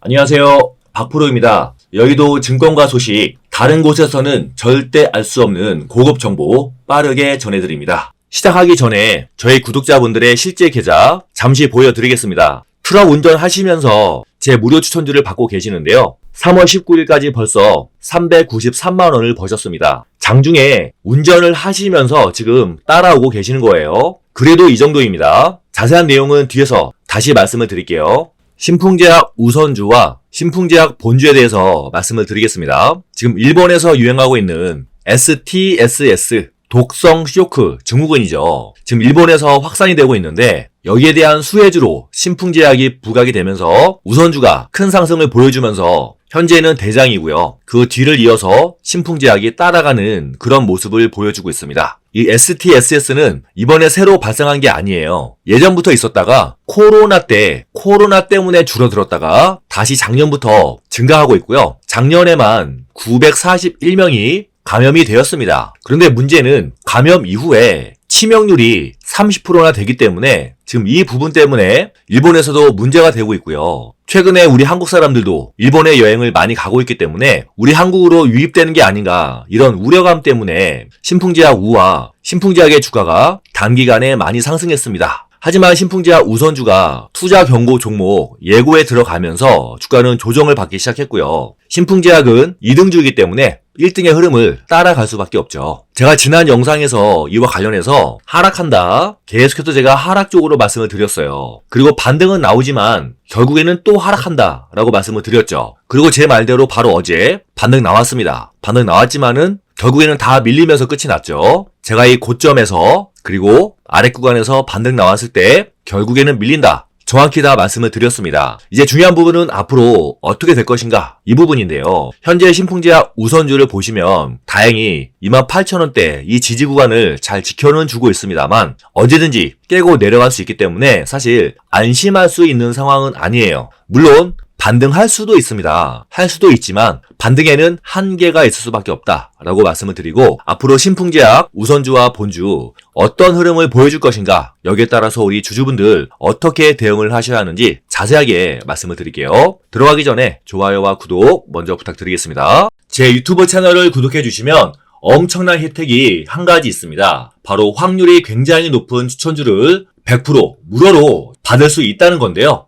안녕하세요. 박프로입니다. 여의도 증권가 소식, 다른 곳에서는 절대 알 수 없는 고급 정보 빠르게 전해드립니다. 시작하기 전에 저희 구독자분들의 실제 계좌 잠시 보여드리겠습니다. 트럭 운전하시면서 제 무료 추천주를 받고 계시는데요. 3월 19일까지 벌써 393만원을 버셨습니다. 장중에 운전을 하시면서 지금 따라오고 계시는 거예요. 그래도 이 정도입니다. 자세한 내용은 뒤에서 다시 말씀을 드릴게요. 신풍제약 우선주와 신풍제약 본주에 대해서 말씀을 드리겠습니다. 지금 일본에서 유행하고 있는 STSS 독성 쇼크 증후군이죠. 지금 일본에서 확산이 되고 있는데 여기에 대한 수혜주로 신풍제약이 부각이 되면서 우선주가 큰 상승을 보여주면서 현재는 대장이고요. 그 뒤를 이어서 신풍제약이 따라가는 그런 모습을 보여주고 있습니다. 이 STSS는 이번에 새로 발생한 게 아니에요. 예전부터 있었다가 코로나 때 코로나 때문에 줄어들었다가 다시 작년부터 증가하고 있고요. 작년에만 941명이 감염이 되었습니다. 그런데 문제는 감염 이후에 치명률이 30%나 되기 때문에 지금 이 부분 때문에 일본에서도 문제가 되고 있고요. 최근에 우리 한국 사람들도 일본에 여행을 많이 가고 있기 때문에 우리 한국으로 유입되는 게 아닌가 이런 우려감 때문에 신풍제약 우와 신풍제약의 주가가 단기간에 많이 상승했습니다. 하지만 신풍제약 우선주가 투자 경고 종목 예고에 들어가면서 주가는 조정을 받기 시작했고요. 신풍제약은 2등주이기 때문에 1등의 흐름을 따라갈 수밖에 없죠. 제가 지난 영상에서 이와 관련해서 하락한다. 계속해서 제가 하락 쪽으로 말씀을 드렸어요. 그리고 반등은 나오지만 결국에는 또 하락한다. 라고 말씀을 드렸죠. 그리고 제 말대로 바로 어제 반등 나왔습니다. 반등 나왔지만은 결국에는 다 밀리면서 끝이 났죠. 제가 이 고점에서 그리고 아래 구간에서 반등 나왔을 때 결국에는 밀린다. 정확히 다 말씀을 드렸습니다. 이제 중요한 부분은 앞으로 어떻게 될 것인가 이 부분인데요. 현재 신풍제약 우선주를 보시면 다행히 28,000원대 이 지지 구간을 잘 지켜는 주고 있습니다만 언제든지 깨고 내려갈 수 있기 때문에 사실 안심할 수 있는 상황은 아니에요. 물론 반등할 수도 있습니다. 할 수도 있지만 반등에는 한계가 있을 수밖에 없다라고 말씀을 드리고 앞으로 신풍제약 우선주와 본주 어떤 흐름을 보여줄 것인가 여기에 따라서 우리 주주분들 어떻게 대응을 하셔야 하는지 자세하게 말씀을 드릴게요. 들어가기 전에 좋아요와 구독 먼저 부탁드리겠습니다. 제 유튜브 채널을 구독해 주시면 엄청난 혜택이 한 가지 있습니다. 바로 확률이 굉장히 높은 추천주를 100% 무료로 받을 수 있다는 건데요.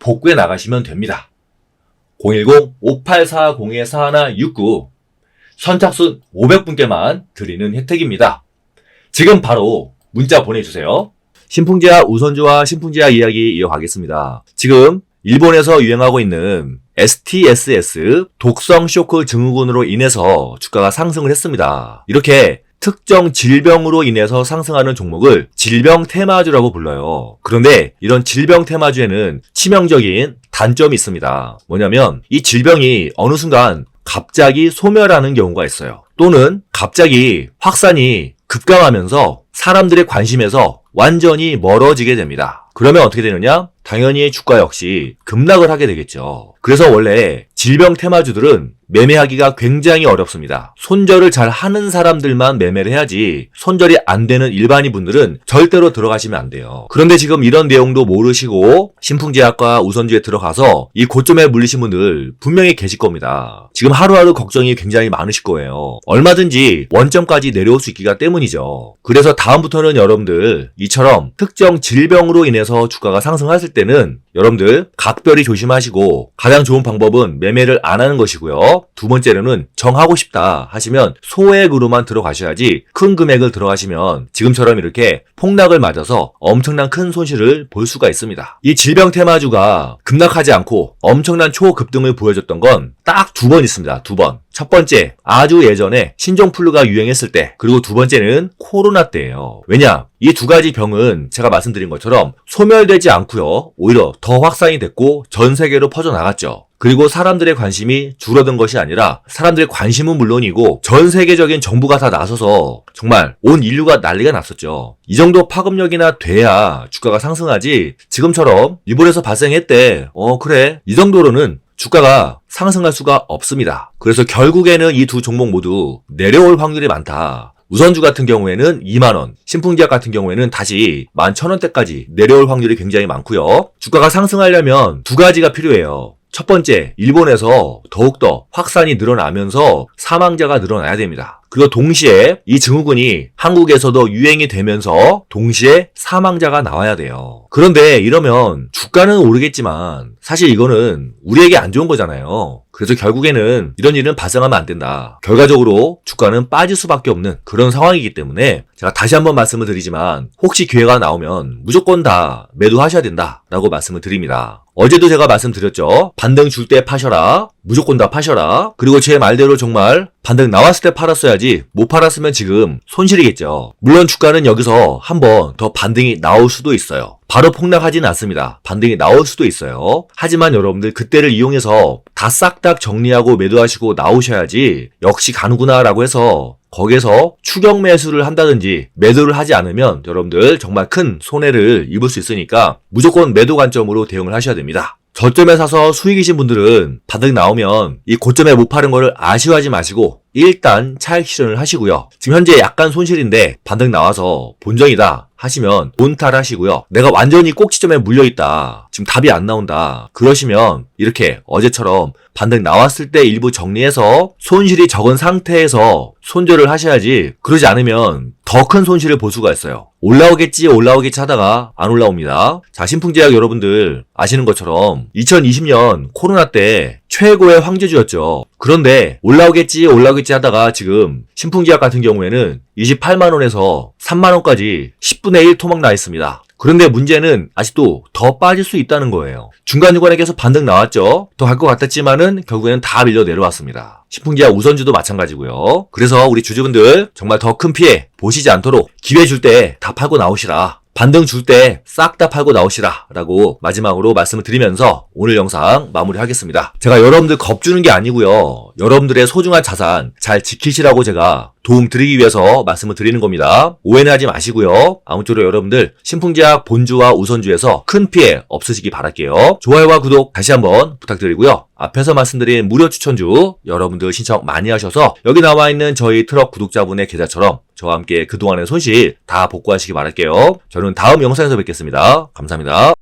복구해 나가시면 됩니다. 010-5840-4169 선착순 500분께만 드리는 혜택입니다. 지금 바로 문자 보내주세요. 신풍제약 우선주와 신풍제약 이야기 이어가겠습니다. 지금 일본에서 유행하고 있는 STSS 독성 쇼크 증후군으로 인해서 주가가 상승을 했습니다. 이렇게 특정 질병으로 인해서 상승하는 종목을 질병 테마주라고 불러요. 그런데 이런 질병 테마주에는 치명적인 단점이 있습니다. 뭐냐면 이 질병이 어느 순간 갑자기 소멸하는 경우가 있어요. 또는 갑자기 확산이 급감하면서 사람들의 관심에서 완전히 멀어지게 됩니다. 그러면 어떻게 되느냐? 당연히 주가 역시 급락을 하게 되겠죠. 그래서 원래 질병 테마주들은 매매하기가 굉장히 어렵습니다. 손절을 잘 하는 사람들만 매매를 해야지 손절이 안 되는 일반인 분들은 절대로 들어가시면 안 돼요. 그런데 지금 이런 내용도 모르시고 신풍제약과 우선주에 들어가서 이 고점에 물리신 분들 분명히 계실 겁니다. 지금 하루하루 걱정이 굉장히 많으실 거예요. 얼마든지 원점까지 내려올 수 있기가 때문이죠. 그래서 다음부터는 여러분들 이처럼 특정 질병으로 인해서 주가가 상승했을 때는 여러분들 각별히 조심하시고 가장 좋은 방법은 매매를 안 하는 것이고요. 두 번째로는 정하고 싶다 하시면 소액으로만 들어가셔야지 큰 금액을 들어가시면 지금처럼 이렇게 폭락을 맞아서 엄청난 큰 손실을 볼 수가 있습니다. 이 질병 테마주가 급락하지 않고 엄청난 초급등을 보여줬던 건 딱 두 번 있습니다. 두 번. 첫 번째, 아주 예전에 신종플루가 유행했을 때, 그리고 두 번째는 코로나 때예요. 왜냐? 이 두 가지 병은 제가 말씀드린 것처럼 소멸되지 않고요. 오히려 더 확산이 됐고 전 세계로 퍼져나갔죠. 그리고 사람들의 관심이 줄어든 것이 아니라 사람들의 관심은 물론이고 전 세계적인 정부가 다 나서서 정말 온 인류가 난리가 났었죠. 이 정도 파급력이나 돼야 주가가 상승하지 지금처럼 일본에서 발생했대. 어 그래 이 정도로는 주가가 상승할 수가 없습니다. 그래서 결국에는 이 두 종목 모두 내려올 확률이 많다. 우선주 같은 경우에는 2만원, 신풍제약 같은 경우에는 다시 11,000원대까지 내려올 확률이 굉장히 많고요. 주가가 상승하려면 두 가지가 필요해요. 첫 번째, 일본에서 더욱더 확산이 늘어나면서 사망자가 늘어나야 됩니다. 그리고 동시에 이 증후군이 한국에서도 유행이 되면서 동시에 사망자가 나와야 돼요. 그런데 이러면 주가는 오르겠지만 사실 이거는 우리에게 안 좋은 거잖아요. 그래서 결국에는 이런 일은 발생하면 안 된다. 결과적으로 주가는 빠질 수밖에 없는 그런 상황이기 때문에 제가 다시 한번 말씀을 드리지만 혹시 기회가 나오면 무조건 다 매도하셔야 된다라고 말씀을 드립니다. 어제도 제가 말씀드렸죠. 반등 줄 때 파셔라. 무조건 다 파셔라. 그리고 제 말대로 정말 반등 나왔을 때 팔았어야지 못 팔았으면 지금 손실이겠죠. 물론 주가는 여기서 한번 더 반등이 나올 수도 있어요. 바로 폭락하지는 않습니다. 반등이 나올 수도 있어요. 하지만 여러분들 그때를 이용해서 다싹다 정리하고 매도하시고 나오셔야지 역시 가는구나라고 해서 거기에서 추격 매수를 한다든지 매도를 하지 않으면 여러분들 정말 큰 손해를 입을 수 있으니까 무조건 매도 관점으로 대응을 하셔야 됩니다. 저점에 사서 수익이신 분들은 반등 나오면 이 고점에 못 파는 거를 아쉬워하지 마시고 일단 차익 실현을 하시고요. 지금 현재 약간 손실인데 반등 나와서 본전이다 하시면 본탈 하시고요. 내가 완전히 꼭지점에 물려 있다. 지금 답이 안 나온다. 그러시면 이렇게 어제처럼 반등 나왔을 때 일부 정리해서 손실이 적은 상태에서 손절을 하셔야지 그러지 않으면 더 큰 손실을 볼 수가 있어요. 올라오겠지 올라오겠지 하다가 안 올라옵니다. 자 신풍제약 여러분들 아시는 것처럼 2020년 코로나 때 최고의 황제주였죠. 그런데 올라오겠지 올라오겠지 하다가 지금 신풍제약 같은 경우에는 28만 원에서 3만 원까지 10분의 1 토막 나 있습니다. 그런데 문제는 아직도 더 빠질 수 있다는 거예요. 중간중간에 계속 반등 나왔죠. 더 갈 것 같았지만은 결국에는 다 밀려 내려왔습니다. 신풍제약 우선주도 마찬가지고요. 그래서 우리 주주분들 정말 더 큰 피해 보시지 않도록 기회 줄 때 다 팔고 나오시라. 반등 줄 때 싹 다 팔고 나오시라 라고 마지막으로 말씀을 드리면서 오늘 영상 마무리하겠습니다. 제가 여러분들 겁주는 게 아니고요. 여러분들의 소중한 자산 잘 지키시라고 제가 도움 드리기 위해서 말씀을 드리는 겁니다. 오해는 하지 마시고요. 아무쪼록 여러분들 신풍제약 본주와 우선주에서 큰 피해 없으시기 바랄게요. 좋아요와 구독 다시 한번 부탁드리고요. 앞에서 말씀드린 무료 추천주 여러분들 신청 많이 하셔서 여기 나와 있는 저희 트럭 구독자분의 계좌처럼 저와 함께 그동안의 손실 다 복구하시기 바랄게요. 저는 다음 영상에서 뵙겠습니다. 감사합니다.